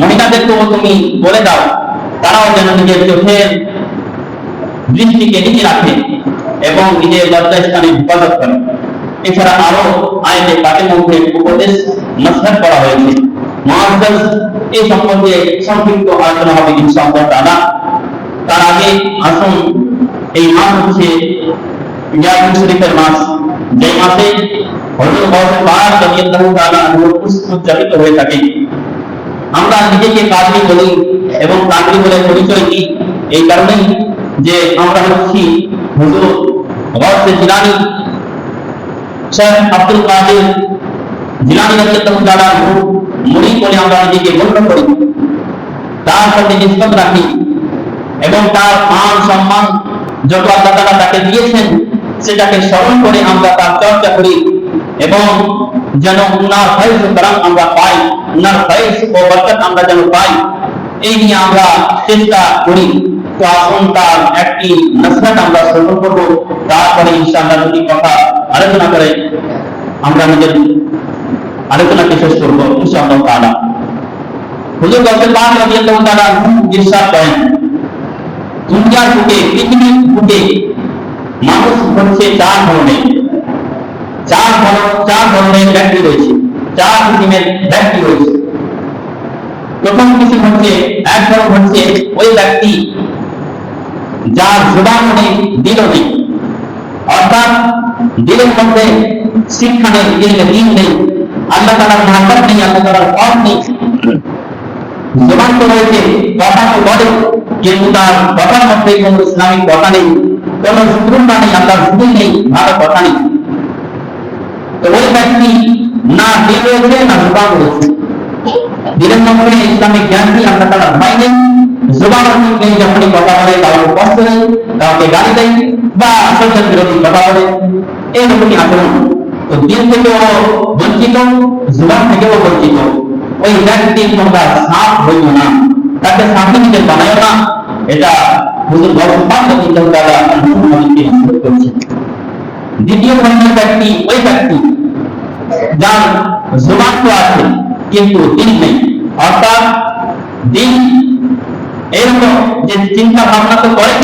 মহিলাদেরকেও তুমি বলে দাও, তারাও যেন নিজের চোখের দৃষ্টিকে নিজে রাখে এবং নিজের লজ্জা স্থানে হেফাজত করে। এছাড়া আরও আইনে পাকের মধ্যে উপদেশ নস্বাত করা হয়েছে। মহাজাজ এই সম্বন্ধে সংক্ষিপ্ত আলোচনা হবে ইনশাআল্লাহ তাআলা তার। আগে আসুন, এই মাস হচ্ছে শরীফের মাস। যে মাসে হযরত গাউসে পাক রাদিয়াল্লাহু তাআলা আনহু হয়ে থাকে। আমরা নিজেকে কাজী বলি এবং কাজী বলে পরিচয় দিই। এই কারণেই যে আমরা হচ্ছি হুজুর গাউসে জিলানী। শেখ আব্দুল কাদের জিলানী তাআলা আনহু মুরিদ বলে আমরা নিজেকে গণ্য করি। তার সাথে নিষ্পত রাখি এবং তার মান সম্মান যত আল্লাহ তাআলা তাকে দিয়েছেন, সেটাকে স্মরণ করে আমরা তার চর্চা করি এবং যেন উনার ফাইজ কারাম আমরা পাই উনার ফাইজ ও বরকত আমরা যেন পাই এই নিয়ে আমরা চেষ্টা করি তো আসুন তার একটি নসরত আমরা শ্রবণ করব তারপরে ইনশাআল্লাহ দুটি কথা আলোচনা করে আমরা আমাদের আলোচনাকে শেষ করব ইনশাআল্লাহ তাআলা হুজুর গৌসে পাক রাদিয়াল্লাহু তাআলা ইরশাদ করেন দুনিয়ার বুকে পৃথিবীর বুকে মানুষ হচ্ছে চার ধরনের চার চার ধরনের ব্যক্তি রয়েছে। চার কিসিমের ব্যক্তি রয়েছে। প্রথম কিসিম হচ্ছে, এক ধরন হচ্ছে ওই ব্যক্তি যার জবান নেই দিল নেই। অর্থাৎ দিলের মধ্যে শিক্ষা নেই দিলে দিন নেই, আল্লাহ তালার মহাব্বত নেই, আল্লাহ তালার পথ নেই। জবান তো রয়েছে, কথা তো বলে কিন্তু তার কথার মধ্যে কোন ইসলামিক কথা নেই, কোন শুক্রতা নেই, আল্লাহর হুকুম নেই, ভালো কথা নেই। তো ওই ব্যক্তি না না জবান রয়েছে ইসলামিক নেই। যখনই কথা বলে কষ্ট গালি দেয় বা বিরোধী কথা বলে। এই রকমই আচরণ। তো দিন বঞ্চিত, জবান থেকেও বঞ্চিত। ওই ব্যক্তি তোমরা সাপ না, তাকে সাথে নিজে বানায় না, এটা হুজুর তারা আমাদেরকে অনুরোধ করছে দ্বিতীয় ধরনের ব্যক্তি ওই ব্যক্তি যার জবান তো আছে, কিন্তু দিন নেই। অর্থাৎ দিন এরকম যে চিন্তা ভাবনা তো করে,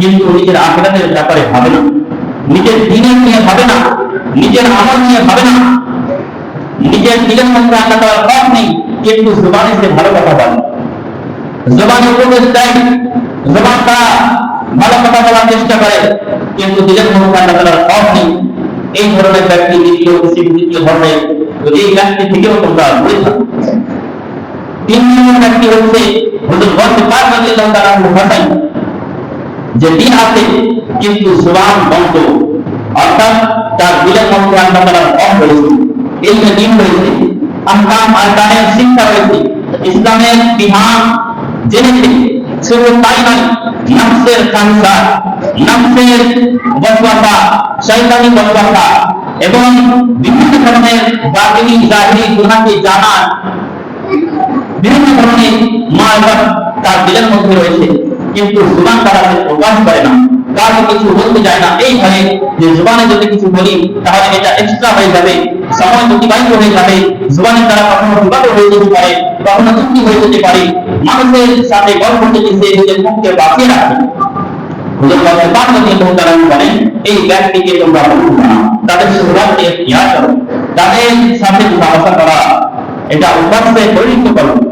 কিন্তু নিজের আখেরাতের ব্যাপারে ভাবে না। নিজের দিনের নিয়ে ভাবে না, নিজের আমল নিয়ে ভাবে না। নিজের দিলের মধ্যে আল্লাহ তাআলার হক নেই, কিন্তু জবানে সে ভালো কথা বলে। জবানে উপদেশ দেয়, জবান তারা ভালো কথা বলার চেষ্টা করে, কিন্তু দিলের মধ্যে আল্লাহ তাআলার হক নেই। এই ধরনের ব্যক্তি দ্বিতীয় দ্বিতীয় ধরনের তো এই ব্যক্তি থেকেও তোমরা দূরে থাকো। তিন নম্বর ব্যক্তি হচ্ছে হুজুর গৌসে পাক রাদিয়াল্লাহু তাআলা আনহু ভাষায় যে দিন আছে কিন্তু জবান বন্ধ, অর্থাৎ তার দিলের মধ্যে আল্লাহ তাআলার হক রয়েছে। ইলমে দিন রয়েছে, আহকাম আরকানের শিক্ষা রয়েছে। ইসলামের বিধান জেনেছে শুধু এবং বিভিন্ন ধরনের বাতিনি জাহিরি গুনাহকে জানার বিভিন্ন ধরনের মায়াবাদ তার দিলের মধ্যে রয়েছে। কিন্তু জুবান তারা প্রকাশ করে না। কাউকে কিছু বলতে যায় না। এই ভয়ে যে জুবানে যদি কিছু বলি, তাহলে এটা এক্সট্রা হয়ে যাবে। সময় অতিবাহিত হয়ে যাবে। জুবানে তারা কখনো বিবাদ হয়ে যেতে পারে, কখনো চুক্তি হয়ে যেতে পারে। মানুষের সাথে গল্প থেকে নিজের মুখকে বাঁচিয়ে রাখে। এই ব্যক্তিকে তোমরা তাদের সুরাতকে ইখতিয়ার করো। তাদের সাথে মুনাফা করা। এটা অভ্যাসে পরিণত করো।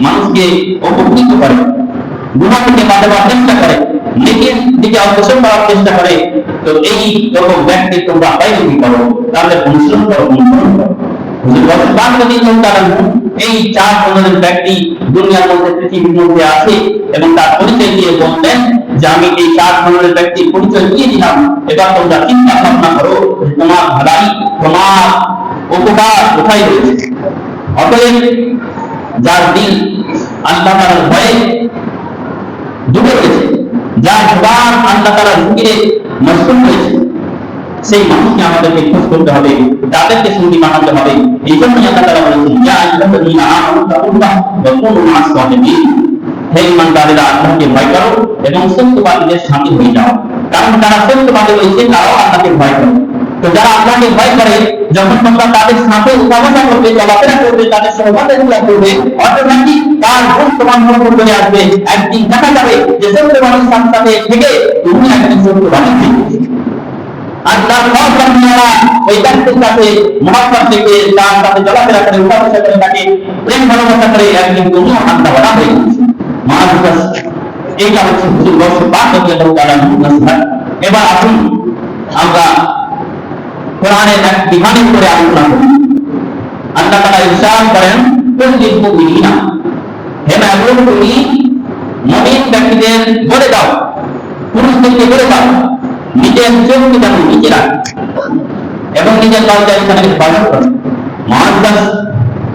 মানুষকে উপকৃত করে। গুণা থেকে চেষ্টা করে। চেষ্টা করে। তো এই রকম ব্যক্তি তোমরা বাইরে করো? তাহলে অনুসরণ করো অনুসরণ করো। এই চার ধরনের ব্যক্তি দুনিয়ার মধ্যে, পৃথিবীর মধ্যে আছে এবং তার পরিচয় দিয়ে বললেন যে, আমি এই চার ধরনের ব্যক্তির পরিচয় দিয়ে দিলাম। এবার তোমরা চিন্তা ভাবনা করো তোমার ভালাই তোমার উপকার কোথায় রয়েছে? অতএব যার দিল আল্লাহ ভয়ে ডুবে গেছে যার জবান আল্লাহ তাআলার জিকিরে মশগুল হয়েছে। সেই মানুষকে আমাদেরকে খোঁজ করতে হবে তাদেরকে সঙ্গী বানাতে হবে। এই জন্যই করো এবং সত্যবাদীদের সাথী হয়ে যাও। কারণ যারা সত্যবাদী হয়েছে, তারাও আল্লাহকে ভয় করে। তো যারা আল্লাহকে ভয় করে, যখন তোমরা তাদের সাথে উঠাবসা করবে, চলাফেরা করবে, তাদের সহবাদিতা করবে অটোমেটিক তার গুণ তোমার মনে করে আসবে। একদিন দেখা যাবে যে সত্যবাদীর সাথে সাথে থেকে তুমি একদিন মহাত্মা আল্লাহ বলা হয়ে তারা এবার আসুন, আমরা কোরআনের এক বিধানের উপরে আলোচনা করি আল্লাহ তাআলা ইরশাদ করেন মুমিনিনা হে মাহবুব তুমি মুমিন ব্যক্তিদের বলে দাও পুরুষদেরকে বলে দাও নিজের চোখকে যেন নিচে রাখ এবং নিজের লজ্জা এখানে হেফাজত করে মহাবিকাশ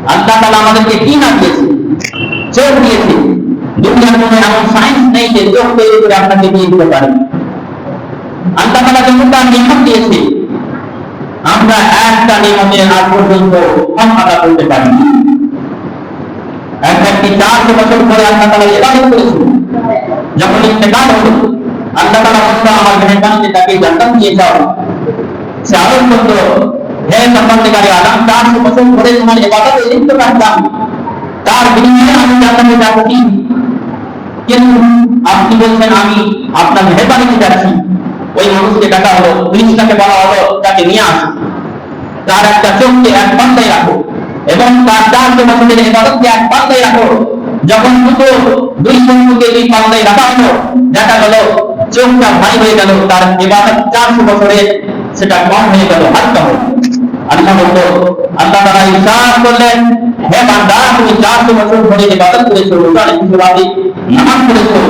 আল্লাহ তাআলা আমাদেরকে কি না দিয়েছে চোখ দিয়েছে দুনিয়ার মধ্যে এমন সায়েন্স নেই যে চোখ তৈরি করে আপনাকে দিয়ে দিতে পারে আল্লাহ তাআলা যখন তার নিয়ম দিয়েছে আমরা একটা নিয়মের আজ পর্যন্ত কম আদা করতে পারিনি এক ব্যক্তি চারশো বছর পরে আল্লাহ তাআলা ইবাদত করেছিল যখন ইন্তেকাল হলো আল্লাহ তাআলা বলল আমার মেহমানকে তাকে জান্নাত দিয়ে যাও। সে আরও করল হে সম্বন্ধকারী আলাম চারশো বছর পরে তোমার ইবাদতে লিপ্ত থাকতাম। তার বিনিময়ে আমি জান্নাতে যাচ্ছি। কিন্তু আপনি বলছেন, আমি আপনার মেহরবানিতে যাচ্ছি। ওই মানুষকে ডাকা হলো পুলিশটাকে বলা হলো, তাকে নিয়ে আসো তার একটা চোখকে এক পান্তায় রাখো এবং তার চারশো বছরের ইবাদতকে এক পান্তায় রাখো যখন দুটো দুই বন্ধুকে দুই পান্তায় রাখা হলো, দেখা গেল চোখটা ভারী হয়ে গেল, তার ইবাদত চারশো বছরে সেটা কম হয়ে গেল, হালকা হয়ে। আল্লাহ বলতো আল্লাহ তারা ইশারা করলেন, হে বান্দা, তুমি চারশো বছর ধরে ইবাদত করেছ, রোজা রেখেছো নামাজ পড়েছো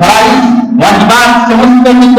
ফরাইজ ওয়াজিবাত সমস্ত কিছু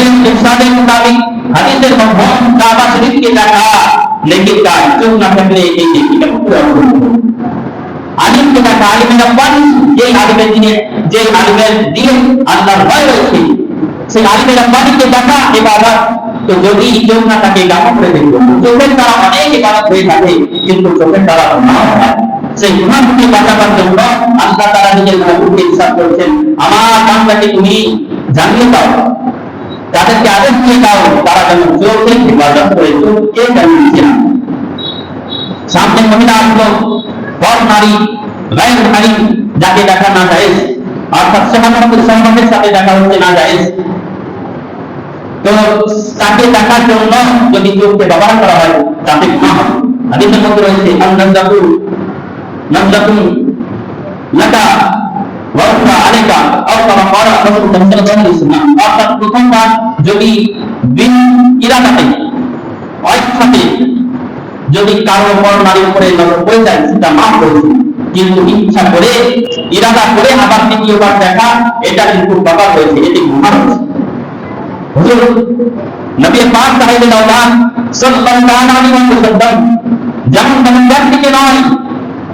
রসুলের ইরশাদের মোতাবেক হাদিসের মধ্যম কাবা শরীফকে দেখা লেকিন তার চোখ না থাকলে এই নেকিটা পুরো অর্জন হবে না। আলিমকে দেখা আলিমের রব্বানি যে আলিমের দিনে যে আলিমের দিনে আল্লাহর ভয় রয়েছে সেই আলিমের রব্বানিকে দেখা এবাদত তো যদি চোখ না থাকে এটা করে দেখব চোখের দ্বারা অনেক ইবাদত হয়ে থাকে কিন্তু চোখের দ্বারা গুনাহ হয় সেই গুনাহ থেকে বাঁচাবার জন্য আল্লাহ তারা নিজের মাহবুবকে ইরশাদ করেছেন আমার বান্দাকে তুমি জানিয়ে দাও তাদেরকে আদেশ দিয়ে দাও তারা যেন চোখের হেফাজত করে চোখকে যেন নিচে না সামনে মহিলা আসলো পর নারী গায়ের নারী যাকে দেখা না যায় অর্থাৎ সেমানপুর সম্পর্কের সাথে দেখা হচ্ছে না যায় তো তাকে দেখার জন্য যদি চোখকে ব্যবহার করা হয় তাতে গুনাহ হবে হাদিসের মধ্যে রয়েছে আন্নাজাতু নাজাতুন লাকা অর্থাৎ প্রথমবার যদি বিন ইরাদাতে অইচ্ছাতে যদি কারও উপর নারীর উপরে নজর পড়ে যায়, সেটা মাফ করেছে কিন্তু ইচ্ছা করে, ইরাদা করে আবার দ্বিতীয়বার দেখা, এটা কিন্তু বাবা হয়েছে, এটি গুনাহ হয়েছে। হুজুর, নবী ব্যক্তিকে নয়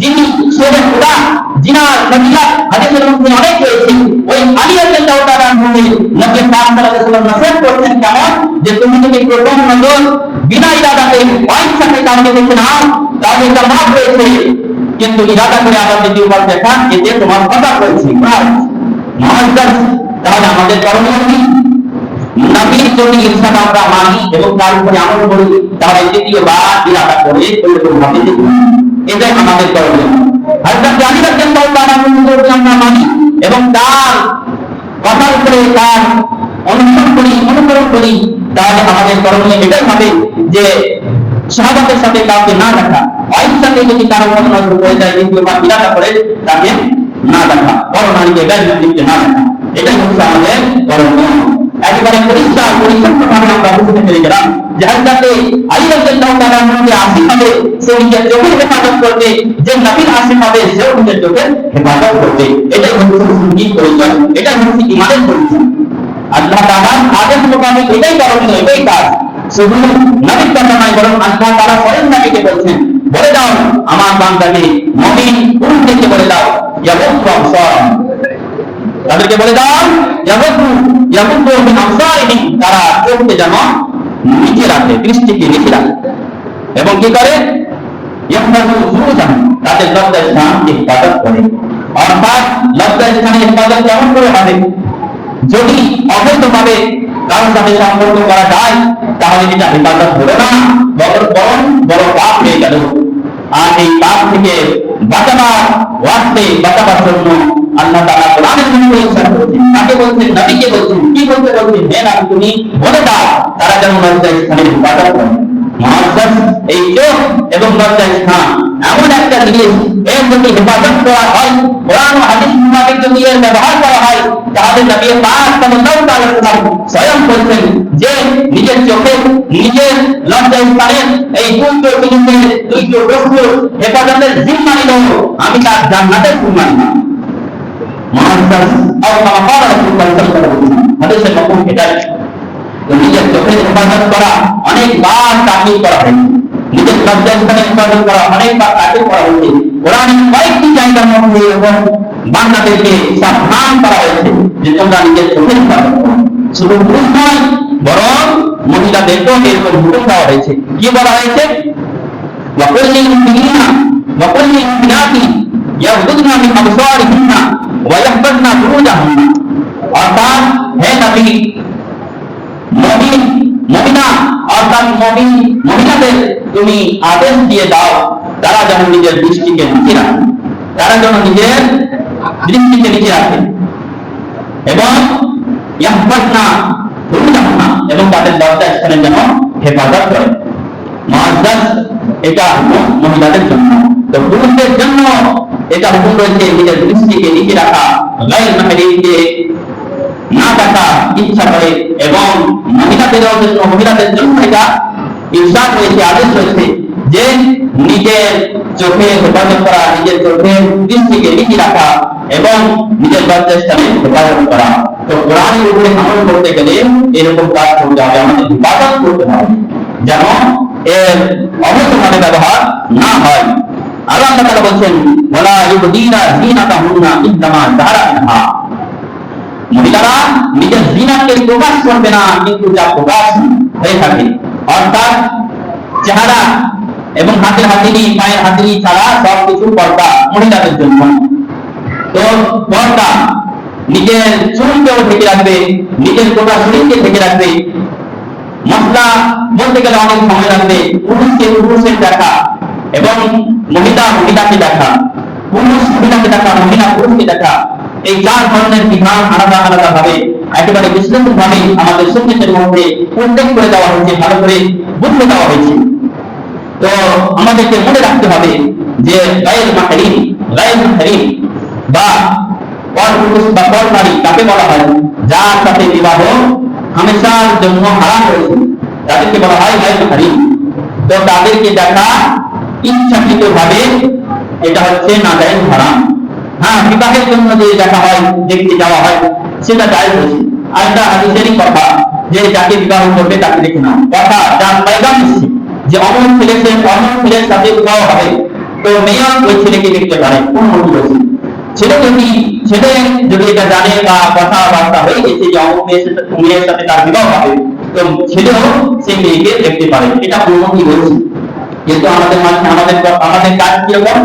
যিনি সূরা খুদা জিনার নজিরা হাদিসের মধ্যে অনেক রয়েছে ওই আলী রাদিয়াল্লাহু তাআলা নবী নবী পাক সাল্লাল্লাহু আলাইহি ওয়াসাল্লাম নসিহত করছেন কেমন যে তুমি যদি প্রথম নজর বিনা ইরাদাতে অইচ্ছাতে কাউকে দেখে নাও তাহলে এটা মাফ হয়েছে কিন্তু ইরাদা করে আবার দ্বিতীয়বার দেখা এতে তোমার কথা করেছে মহাজ্জাজ তাহলে আমাদের করণীয় কি নবীর যদি ইরশাদ আমরা মানি এবং তার উপরে আমল করি তাহলে দ্বিতীয়বার ইরাদা করে ওইরকম ভাবে দেখব এটাই আমাদের করণীয় রাদিয়াল্লাহু তাআলা যদি আমরা মানি এবং তার কথার উপরে তার অনুসরণ করি, অনুকরণ করি, তাহলে আমাদের করণীয় এটাই হবে যে সাহাবাদের সাথে কাউকে না দেখা অহিংসাতে যদি কারও মনে নজর পড়ে যায় দ্বিতীয়বার ইরাদা করে তাকে না দেখা, বড় নারীকে দিতে না দেখা। এটাই হচ্ছে আমাদের করণীয় একেবারে পরিষ্কার পরিচ্ছন্ন ভাবে আমরা বুঝতে পেরে গেলাম আসি হবে হেফাজত করবে, যে নবীর আসি হবে হেফাজত করবে। এটাই হচ্ছে ইমানের আল্লাহ আদেশ এটাই করণীয়, এটাই কাজ। নবীর কথা নয়, বরং আল্লাহ তাআলা স্বয়ং নবীকে বলছেন, বলে দাও আমার বান্দাকে, মুমিন পুরুষ থেকে বলে দাও তাদেরকে বলে দাও আবসারিহিম তারা চোখকে যেন নিচে রাখে, দৃষ্টিকে নিচে রাখে। এবং কি করে? তাদের লজ্জা করে। অর্থাৎ লজ্জা স্থানে হেফাজত কেমন করে হবে? যদি অবৈধভাবে কারোর সাথে সম্পর্ক করা যায়, তাহলে এটা হেফাজত হলো না বরং বড় পাপ হয়ে গেল। আর এই পাপ থেকে বাঁচাবার ওয়াস্তে বাঁচাবার জন্য চোখ যে, নিজের চোখে, নিজের লজ্জা এই দুইটো বস্তু হেফাজতের জিম্মা নিল আমি তার জান্নাতের জিম্মা নিলাম মহাজ্জাজ আল্লাহ পাক রাসূলুল্লাহ সাল্লাল্লাহু আলাইহি ওয়াসাল্লাম হাদিসের মতন এটাই তো নিজের চোখের হেফাজত করা অনেকবার তাকিদ করা হয়েছে নিজের লজ্জাস্থানে হেফাজত করা অনেকবার তাকিদ করা হয়েছে কোরআনের কয়েকটি জায়গার মধ্যে এবং বান্দাদেরকে সাবধান করা হয়েছে যে তোমরা নিজের চোখের হেফাজত করো শুধু পুরুষ নয় বরং মহিলাদেরকেও এরকম হুকুম দেওয়া হয়েছে কি বলা হয়েছে وقل للمؤمنين وقل للمؤمنات يغضضن من أبصارهن ওয়াইয়াহবান্না ফুরুজাহুম অর্থাৎ হে নবী মুমিন মুমিনা অর্থাৎ মুমিন মুমিনাদের তুমি আদেশ দিয়ে দাও তারা যেন নিজের দৃষ্টিকে নিচে রাখে তারা যেন নিজের দৃষ্টিকে নিচে রাখে এবং এবং তাদের দরজা স্থানে যেন হেফাজত করে মুআজ্জাজ এটা মহিলাদের জন্য তো পুরুষদের জন্য এটা হুকুম রয়েছে নিজের দৃষ্টিকে নিচে রাখা গায়ের মাহরিমকে না দেখা ইচ্ছা করে এবং মহিলাদের জন্য মহিলাদের জন্য এটা ইরশাদ হয়েছে, আদেশ হয়েছে যে নিজের চোখে হেফাজত করা, নিজের চোখে দৃষ্টিকে নিচে রাখা এবং নিজের লজ্জাস্থানে হেফাজত করা। তো কোরআনের উপরে আমল করতে গেলে এরকম কাজ করতে হবে, আমাদের হেফাজত করতে হবে, যেন এর অবৈধভাবে ব্যবহার না হয়। আল্লাহ তাআলা বলছেন, ওয়ালা ইউদিনা যিনাতাহুন্না ইল্লামা যাহারা মহিলারা নিজের জিনাকে প্রকাশ করবে না, কিন্তু যা প্রকাশ হয়ে থাকে, অর্থাৎ চেহারা এবং হাতের হাতিনি, পায়ের হাতিনি ছাড়া সব কিছু পর্দা মহিলাদের জন্য। তো পর্দা নিজের চুলকেও ঢেকে রাখবে, নিজের গোটা শরীরকে ঢেকে রাখবে। মশলা বলতে গেলে অনেক সময় লাগবে, পুরুষকে পুরুষের দেখা এবং মহিলা মহিলাকে দেখা, পুরুষ মহিলাকে দেখা, মহিলা পুরুষকে দেখা, এই চার ধরনের বিধান আলাদা আলাদা ভাবে একেবারে বিশ্লেষণ ভাবে আমাদের সঙ্গীতের মধ্যে উল্লেখ করে দেওয়া হয়েছে, ভালো করে বুঝতে দেওয়া হয়েছে। তো আমাদেরকে মনে রাখতে হবে যে গায়ের মাহারিম গায়ের মাহারিম বা পর পুরুষ বা পর নারী তাকে বলা হয়? যার সাথে বিবাহ হামেশার জন্য হারাম রয়েছে, তাদেরকে বলা হয় গায়ের মাহারিম। তো তাদেরকে দেখা ইচ্ছাকৃত ভাবে এটা হচ্ছে হারাম। হ্যাঁ বিবাহের জন্য যে দেখা হয়, দেখতে যাওয়া হয়, সেটা হাদিসেরই কথা যে যাকে বিবাহ করবে তাকে দেখে কথা যার যে অমন সে অমন ছেলের সাথে বিবাহ হবে, তো ওই ছেলেকে দেখতে পারে, কোন ছেলে যদি ছেলে যদি এটা জানে বা কথাবার্তা হয়ে গেছে যে মেয়ের সাথে তার বিবাহ হবে, তো ছেলেও সেই মেয়েকে দেখতে পারে। এটা রয়েছে? কিন্তু আমাদের মাঝে আমাদের আমাদের কাজ কীরকম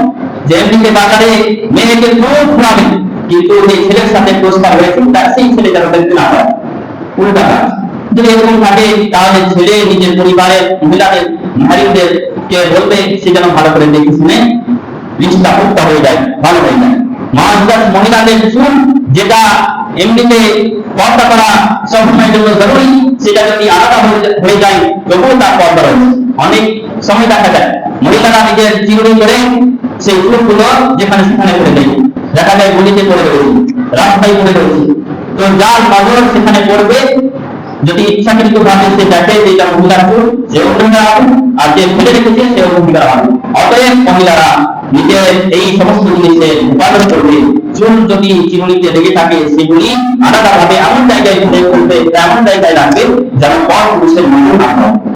যে এমনিতে বাজারে মেয়েকে খুব ঘুরাবে, কিন্তু যে ছেলের সাথে প্রস্তাব হয়েছে, তার সেই ছেলে দেখতে না হয় উল্টা যদি এরকম থাকে, তাহলে ছেলে নিজের পরিবারের মহিলাদের নারীদের কে বলবে, সে যেন ভালো করে দেখে শুনে রিস্তা পুক্তা হয়ে যায়, ভালো হয়ে যায়। মহাজাত মহিলাদের চুল যেটা এমনিতে পর্দা করা সবসময়ের জন্য জরুরি, সেটা যদি আলাদা হয়ে যায়, তবুও তার পর্দা রয়েছে। অনেক সময় দেখা যায়। মহিলারা নিজের চিরুনি করে সেই চুলগুলো যেখানে সেখানে করে দেয় দেখা যায় গুলিতে পড়ে রয়েছে রাস্তায় পড়ে রয়েছে তো যার নজর সেখানে পড়বে। যদি ইচ্ছাকৃত ভাবে সে দেখে যে এটা মহিলার চুল সে ভূমিকা রাখবে আর যে ফেলে রেখেছে সে ভূমিকা রাখবে অতএব মহিলারা নিজের এই সমস্ত জিনিসে উপাদান করবে। চুল যদি চিরুনিতে লেগে থাকে, সেগুলি আলাদা ভাবে এমন জায়গায় ফেলে করবে এমন জায়গায় রাখবে যেন পর পুরুষের মনে না হয়।